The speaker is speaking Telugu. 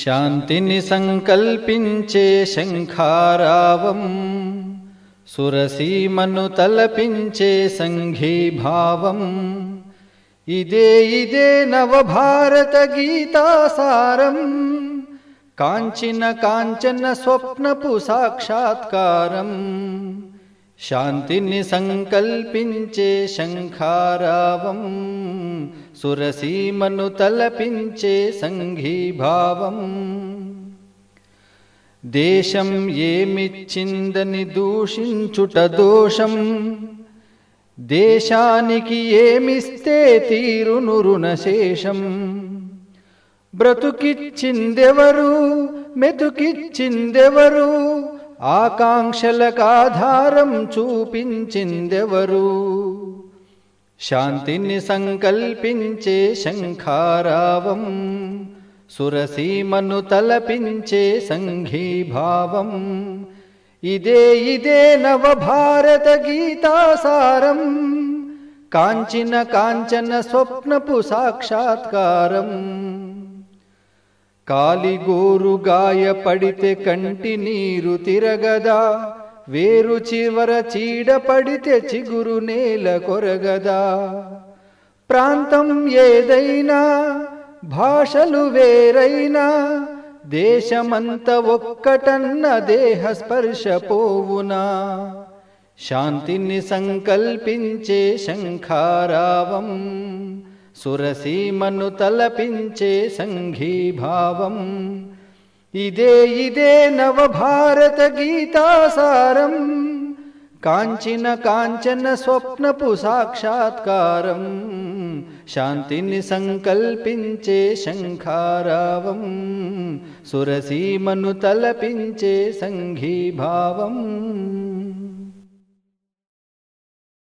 शान्तिनि सङ्कल्पिञ्चे शङ्खारावम् सुरसीमनुतलपिञ्चे सङ्घीभावम् इदे इदे नवभारतगीतासारम् काञ्चिन काञ्चन स्वप्नपु साक्षात्कारम् శాంతిని సంకల్పించే శంఖారావం సురసీమను తలపించే సంఘీభావం. దేశం ఏమిచ్చిందని దూషించుట దోషం దేశానికి ఏమిస్తే తీరును రుణశేషం. బ్రతుకిచ్చిందెవరు మెతుకిచ్చిందెవరు ఆకాంక్షలకాధారం చూపించిందెవరు? శాంతిని సంకల్పించే శంఖారావం సురసీమను తలపించే సంఘీభావం. ఇదే ఇదే నవభారత గీతాసారం కాంచిన కాంచన స్వప్నపు సాక్షాత్కారం. కాలిగోరు గాయపడితే కంటి నీరు తిరగదా వేరు చివర చీడ పడితే చిగురు నేల కొరగదా. ప్రాంతం ఏదైనా భాషలు వేరైనా దేశమంత ఒక్కటన్న దేహ స్పర్శ పోవునా. శాంతిని సంకల్పించే శంఖారావం సురసీమను తలపించే సంఘీభావం. ఇదే ఇదే నవభారత గీతాసారం. కాంచిన కాంచన స్వప్నపు సాక్షాత్కారం. శాంతిని సంకల్పించే శంఖారావం. సురసీమను తలపించే సంఘీభావం.